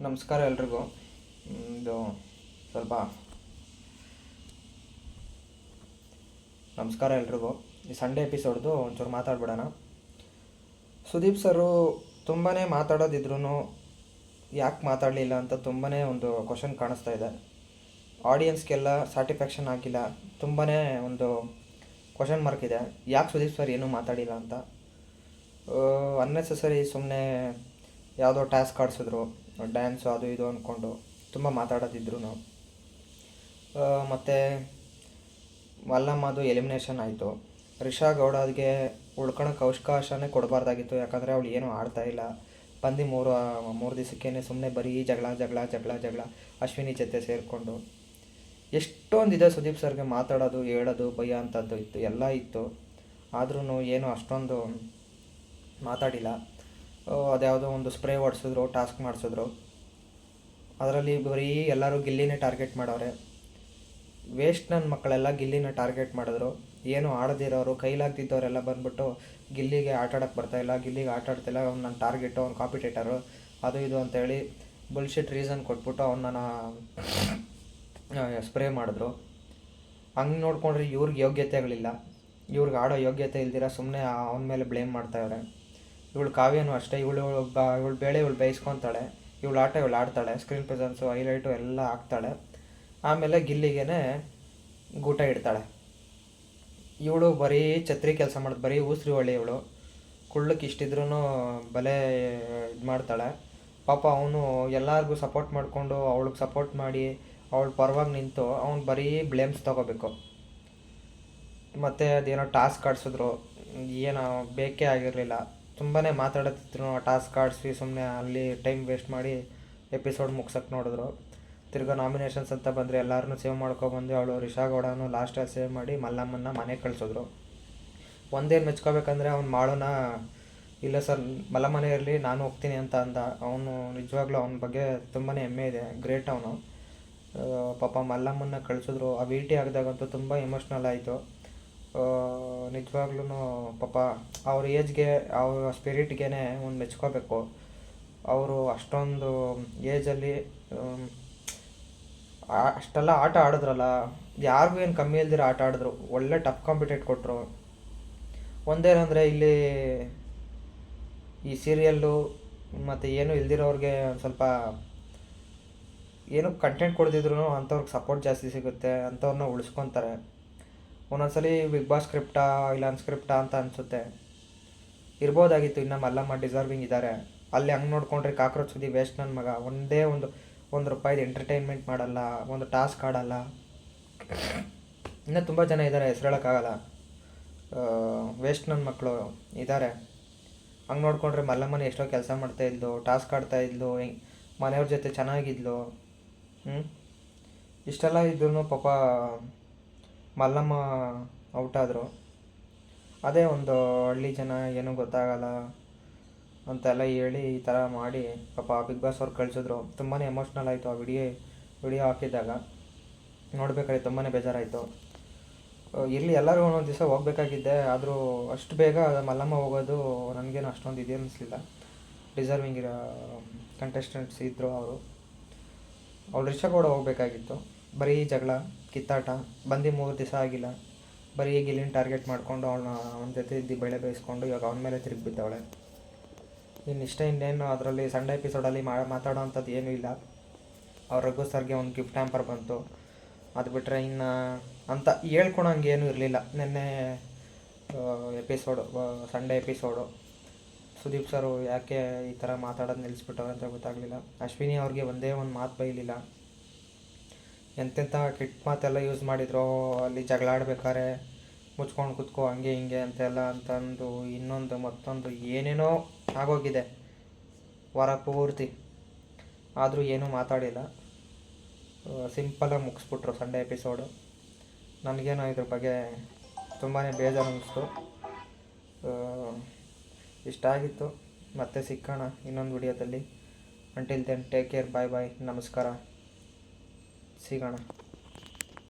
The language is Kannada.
ನಮಸ್ಕಾರ ಎಲ್ರಿಗೂ. ಇದು ಸ್ವಲ್ಪ ನಮಸ್ಕಾರ ಎಲ್ರಿಗೂ. ಈ ಸಂಡೇ ಎಪಿಸೋಡ್ದು ಒಂಚೂರು ಮಾತಾಡ್ಬಿಡೋಣ. ಸುದೀಪ್ ಸರು ತುಂಬಾ ಮಾತಾಡೋದಿದ್ರು ಯಾಕೆ ಮಾತಾಡಲಿಲ್ಲ ಅಂತ ತುಂಬಾ ಒಂದು ಕ್ವಶನ್ ಕಾಣಿಸ್ತಾ ಇದೆ. ಆಡಿಯನ್ಸ್ಗೆಲ್ಲ ಸ್ಯಾಟಿಸ್ಫ್ಯಾಕ್ಷನ್ ಆಗಿಲ್ಲ. ತುಂಬಾ ಒಂದು ಕ್ವಶನ್ ಮಾರ್ಕ್ ಇದೆ. ಯಾಕೆ ಸುದೀಪ್ ಸರ್ ಏನೂ ಮಾತಾಡಿಲ್ಲ ಅಂತ? ಅನ್ನೆಸೆಸರಿ ಸುಮ್ಮನೆ ಯಾವುದೋ ಟಾಸ್ಕ್ ಆಡಿಸಿದ್ರು. ಡ್ಯಾನ್ಸು ಅದು ಇದು ಅಂದ್ಕೊಂಡು ತುಂಬ ಮಾತಾಡೋದಿದ್ರು ಮತ್ತು ಮಲ್ಲಮ್ಮದು ಎಲಿಮಿನೇಷನ್ ಆಯಿತು. ರಿಷಾ ಗೌಡಗೆ ಉಳ್ಕೊಳಕ್ಕೆ ಅವಕಾಶನೇ ಕೊಡಬಾರ್ದಾಗಿತ್ತು, ಯಾಕಂದರೆ ಅವಳು ಏನೂ ಆಡ್ತಾ ಇಲ್ಲ. ಬಂದು ಮೂರು ಮೂರು ದಿವಸಕ್ಕೇ ಸುಮ್ಮನೆ ಬರೀ ಜಗಳ ಜಗಳ ಜಗಳ ಜಗಳ, ಅಶ್ವಿನಿ ಜೊತೆ ಸೇರಿಕೊಂಡು. ಎಷ್ಟೊಂದಿದೆ ಸುದೀಪ್ ಸರ್ಗೆ ಮಾತಾಡೋದು, ಹೇಳೋದು ಭಯ ಅಂಥದ್ದು ಇತ್ತು, ಎಲ್ಲ ಇತ್ತು. ಆದ್ರೂ ಏನು ಅಷ್ಟೊಂದು ಮಾತಾಡಿಲ್ಲ. ಅದ್ಯಾವುದೋ ಒಂದು ಸ್ಪ್ರೇ ಹೊಡ್ಸಿದ್ರು ಟಾಸ್ಕ್ ಮಾಡಿಸಿದ್ರು. ಅದರಲ್ಲಿ ಬರೀ ಎಲ್ಲರೂ ಗಿಲ್ಲಿನೇ ಟಾರ್ಗೆಟ್ ಮಾಡವ್ರೆ. ವೇಸ್ಟ್ ನನ್ನ ಮಕ್ಕಳೆಲ್ಲ ಗಿಲ್ಲಿನ ಟಾರ್ಗೆಟ್ ಮಾಡಿದ್ರು. ಏನು ಆಡದಿರೋರು, ಕೈಲಾಗ್ದಿದ್ದವರೆಲ್ಲ ಬಂದ್ಬಿಟ್ಟು ಗಿಲ್ಲಿಗೆ ಆಟ ಆಡೋಕ್ಕೆ ಬರ್ತಾಯಿಲ್ಲ ಗಿಲ್ಲಿಗೆ ಆಟ ಆಡ್ತಿಲ್ಲ ಅವ್ನು ನನ್ನ ಟಾರ್ಗೆಟು ಅವ್ನು ಕಾಂಪಿಟೇಟರು ಅದು ಇದು ಅಂತೇಳಿ ಬುಲ್ಶಿಟ್ ರೀಸನ್ ಕೊಟ್ಬಿಟ್ಟು ಅವನನ್ನ ಸ್ಪ್ರೇ ಮಾಡಿದ್ರು. ಹಂಗೆ ನೋಡ್ಕೊಂಡ್ರೆ ಇವ್ರಿಗೆ ಯೋಗ್ಯತೆಗಳಿಲ್ಲ ಇವ್ರಿಗೆ ಆಡೋ ಯೋಗ್ಯತೆ ಇಲ್ದಿರ ಸುಮ್ಮನೆ ಅವನ ಮೇಲೆ ಬ್ಲೇಮ್ ಮಾಡ್ತಾಯಿದ್ದಾರೆ ಇವಳು ಕಾವ್ಯನೂ ಅಷ್ಟೇ. ಇವಳು ಬ ಇವಳು ಬೇಳೆ ಇವಳು ಬೇಯಿಸ್ಕೊತಾಳೆ. ಇವಳು ಆಟ ಇವಳು ಆಡ್ತಾಳೆ. ಸ್ಕ್ರೀನ್ ಪ್ರೆಸೆನ್ಸು ಹೈಲೈಟು ಎಲ್ಲ ಹಾಕ್ತಾಳೆ. ಆಮೇಲೆ ಗಿಲ್ಲಿಗೆ ಗೂಟ ಇಡ್ತಾಳೆ. ಇವಳು ಬರೀ ಛತ್ರಿ ಕೆಲಸ ಮಾಡೋದು, ಬರೀ ಉಸಿರಿ ಒಳ್ಳೆ ಇವಳು. ಕುಳ್ಳಕ್ಕೆ ಇಷ್ಟಿದ್ರೂ ಬಲೆ ಇದು ಮಾಡ್ತಾಳೆ. ಪಾಪ ಅವನು ಎಲ್ಲರಿಗೂ ಸಪೋರ್ಟ್ ಮಾಡಿಕೊಂಡು ಅವಳಿಗೆ ಸಪೋರ್ಟ್ ಮಾಡಿ ಅವಳು ಪರವಾಗಿ ನಿಂತು ಅವ್ನು ಬರೀ ಬ್ಲೇಮ್ಸ್ ತೊಗೋಬೇಕು. ಮತ್ತು ಅದೇನೋ ಟಾಸ್ಕ್ ಆಡಿಸಿದ್ರು ಏನೋ ಬೇಕೇ ಆಗಿರಲಿಲ್ಲ. ತುಂಬಾ ಮಾತಾಡತ್ತಿದ್ರು ಟಾಸ್ಕ್ ಆಡಿಸಿ ಸುಮ್ಮನೆ ಅಲ್ಲಿ ಟೈಮ್ ವೇಸ್ಟ್ ಮಾಡಿ ಎಪಿಸೋಡ್ ಮುಗ್ಸಕ್ಕೆ ನೋಡಿದ್ರು. ತಿರ್ಗಾ ನಾಮಿನೇಷನ್ಸ್ ಅಂತ ಬಂದರೆ ಎಲ್ಲರನ್ನೂ ಸೇವ್ ಮಾಡ್ಕೊಬಂದು ಅವಳು ರಿಷಾ ಗೌಡನು ಲಾಸ್ಟಲ್ಲಿ ಸೇವ್ ಮಾಡಿ ಮಲ್ಲಮ್ಮನ್ನ ಮನೆಗೆ ಕಳಿಸಿದ್ರು. ಒಂದೇನು ಮೆಚ್ಕೋಬೇಕಂದ್ರೆ ಅವ್ನು ಮಾಡೋಣ ಇಲ್ಲ ಸರ್, ಮಲ್ಲಮ್ಮನೇ ಇರಲಿ, ನಾನು ಹೋಗ್ತೀನಿ ಅಂತ ಅಂದ. ಅವನು ನಿಜವಾಗ್ಲೂ ಅವನ ಬಗ್ಗೆ ತುಂಬಾ ಹೆಮ್ಮೆ ಇದೆ. ಗ್ರೇಟ್ ಅವನು. ಪಾಪ ಮಲ್ಲಮ್ಮನ್ನ ಕಳಿಸಿದ್ರು. ಆ ಭೇಟಿ ಆಗಿದಾಗಂತೂ ತುಂಬ ಎಮೋಷ್ನಲ್ ಆಯಿತು. ನಿಜವಾಗ್ಲೂ ಪಾಪ ಅವ್ರ ಏಜ್ಗೆ, ಅವ್ರ ಸ್ಪಿರಿಟ್ಗೆ ಒಂದು ಮೆಚ್ಕೋಬೇಕು. ಅವರು ಅಷ್ಟೊಂದು ಏಜಲ್ಲಿ ಅಷ್ಟೆಲ್ಲ ಆಟ ಆಡಿದ್ರಲ್ಲ, ಯಾರಿಗೂ ಏನು ಕಮ್ಮಿ ಇಲ್ದಿರ ಆಟ ಆಡಿದ್ರು, ಒಳ್ಳೆ ಟಫ್ ಕಾಂಪಿಟೇಟ್ ಕೊಟ್ಟರು ಒಂದೇನಂದರೆ ಇಲ್ಲಿ ಈ ಸೀರಿಯಲ್ಲು ಮತ್ತು ಏನು ಇಲ್ದಿರೋರಿಗೆ ಒಂದು ಸ್ವಲ್ಪ ಏನು ಕಂಟೆಂಟ್ ಕೊಡ್ದಿದ್ರು ಅಂಥವ್ರಿಗೆ ಸಪೋರ್ಟ್ ಜಾಸ್ತಿ ಸಿಗುತ್ತೆ ಅಂಥವ್ರನ್ನ ಉಳಿಸ್ಕೊತಾರೆ. ಒಂದೊಂದ್ಸಲಿ ಬಿಗ್ ಬಾಸ್ ಸ್ಕ್ರಿಪ್ಟಾ ಇಲ್ಲ ಅನ್ಸ್ಕ್ರಿಪ್ಟಾ ಅಂತ ಅನಿಸುತ್ತೆ. ಇರ್ಬೋದಾಗಿತ್ತು, ಇನ್ನು ಮಲ್ಲಮ್ಮ ಡಿಸರ್ವಿಂಗ್ ಇದ್ದಾರೆ ಅಲ್ಲಿ ಹಂಗೆ ನೋಡ್ಕೊಂಡ್ರೆ ಕಾಕ್ರೋಚ್ ಸುದ್ದಿ ವೇಸ್ಟ್ ನನ್ನ ಮಗ. ಒಂದೇ ಒಂದು ಒಂದು ರೂಪಾಯಿದು ಎಂಟರ್ಟೈನ್ಮೆಂಟ್ ಮಾಡಲ್ಲ, ಒಂದು ಟಾಸ್ಕ್ ಆಡಲ್ಲ. ಇನ್ನೂ ತುಂಬ ಜನ ಇದ್ದಾರೆ ಹೆಸ್ರು ಹೇಳೋಕ್ಕಾಗಲ್ಲ. ವೇಸ್ಟ್ ನನ್ನ ಮಕ್ಕಳು ಇದ್ದಾರೆ ಹಂಗೆ ನೋಡ್ಕೊಂಡ್ರೆ ಮಲ್ಲಮ್ಮನ ಎಷ್ಟೋ ಕೆಲಸ ಮಾಡ್ತಾ ಇದ್ಲು ಟಾಸ್ಕ್ ಆಡ್ತಾಯಿದ್ಲು ಮನೆಯವ್ರ ಜೊತೆ ಚೆನ್ನಾಗಿದ್ಲು. ಹ್ಞೂ ಇಷ್ಟೆಲ್ಲ ಇದ್ರೂ ಪಾಪ ಮಲ್ಲಮ್ಮ ಔಟ್ ಆದರು ಅದೇ ಒಂದು ಹಳ್ಳಿ ಜನ ಏನೂ ಗೊತ್ತಾಗಲ್ಲ ಅಂತೆಲ್ಲ ಹೇಳಿ ಈ ಥರ ಮಾಡಿ ಪಾಪ ಬಿಗ್ ಬಾಸ್ ಅವ್ರು ಕಳಿಸಿದ್ರು. ತುಂಬಾ ಎಮೋಷ್ನಲ್ ಆಯಿತು ಆ ವಿಡಿಯೋ ವಿಡಿಯೋ ಹಾಕಿದ್ದಾಗ. ನೋಡ್ಬೇಕಾದ್ರೆ ತುಂಬಾ ಬೇಜಾರಾಯಿತು. ಇರಲಿ, ಎಲ್ಲರೂ ಒಂದೊಂದು ದಿವಸ ಹೋಗ್ಬೇಕಾಗಿದ್ದೆ. ಆದರೂ ಅಷ್ಟು ಬೇಗ ಮಲ್ಲಮ್ಮ ಹೋಗೋದು ನನಗೇನು ಅಷ್ಟೊಂದು ಇದೆ ಅನಿಸ್ಲಿಲ್ಲ. ಡಿಸರ್ವಿಂಗ್ ಇರೋ ಕಂಟೆಸ್ಟೆಂಟ್ಸ್ ಇದ್ದರು ಅವರು. ಅವ್ರು ರಿಷಾ ಕೂಡ ಹೋಗ್ಬೇಕಾಗಿತ್ತು. ಬರೀ ಜಗಳ, ಕಿತ್ತಾಟ, ಬಂದು ಮೂರು ದಿವಸ ಆಗಿಲ್ಲ. ಬರೀ ಗಿಲಿನ ಟಾರ್ಗೆಟ್ ಮಾಡಿಕೊಂಡು ಅವಳನ್ನ ಅವನ ಜೊತೆ ಇದ್ದು ಬೆಳೆ ಬೇಯಿಸ್ಕೊಂಡು ಇವಾಗ ಅವನ ಮೇಲೆ ತಿರುಗಿ ಬಿದ್ದವಳೆ. ಇನ್ನು ಇಷ್ಟ ಇನ್ನೇನು ಅದರಲ್ಲಿ ಸಂಡೆ ಎಪಿಸೋಡಲ್ಲಿ ಮಾ, ಮಾತಾಡೋ ಅಂಥದ್ದು ಏನೂ ಇಲ್ಲ. ಅವ್ರ ರಘು ಸರ್ಗೆ ಒಂದು ಗಿಫ್ಟ್ ಹ್ಯಾಂಪರ್ ಬಂತು. ಅದು ಬಿಟ್ಟರೆ ಇನ್ನು ಅಂತ ಹೇಳ್ಕೊಳಂಗೆ ಏನೂ ಇರಲಿಲ್ಲ. ನಿನ್ನೆ episode Sunday episode Sudeep sir ಯಾಕೆ ಈ ಥರ ಮಾತಾಡೋದು ನಿಲ್ಲಿಸ್ಬಿಟ್ಟವ್ರೆ ಅಂತ ಗೊತ್ತಾಗಲಿಲ್ಲ. ಅಶ್ವಿನಿ ಅವ್ರಿಗೆ ಒಂದೇ ಒಂದು ಮಾತು ಬೈಲಿಲ್ಲ. ಎಂತೆಂಥ ಕಿಟ್ ಮಾತೆಲ್ಲ ಯೂಸ್ ಮಾಡಿದ್ರು, ಅಲ್ಲಿ ಜಗಳ ಮುಚ್ಕೊಂಡು ಕುತ್ಕೋ, ಹಂಗೆ ಹಿಂಗೆ ಅಂತೆಲ್ಲ ಅಂತಂದು ಇನ್ನೊಂದು ಮತ್ತೊಂದು ಏನೇನೋ ಆಗೋಗಿದೆ. ವಾರ ಪೂರ್ತಿ. ಆದರೂ ಏನೂ ಮಾತಾಡಿಲ್ಲ. ಸಿಂಪಲಾಗಿ ಮುಗಿಸ್ಬಿಟ್ರು ಸಂಡೇ ಎಪಿಸೋಡು ನನಗೇನೋ ಇದ್ರ ಬಗ್ಗೆ ತುಂಬಾ ಬೇಜಾರು ಅನ್ನಿಸ್ತು ಇಷ್ಟ ಆಗಿತ್ತು. ಮತ್ತೆ ಸಿಕ್ಕೋಣ ಇನ್ನೊಂದು ವಿಡಿಯೋದಲ್ಲಿ. Until then take care bye bye ನಮಸ್ಕಾರ. ಸಿಗೋಣ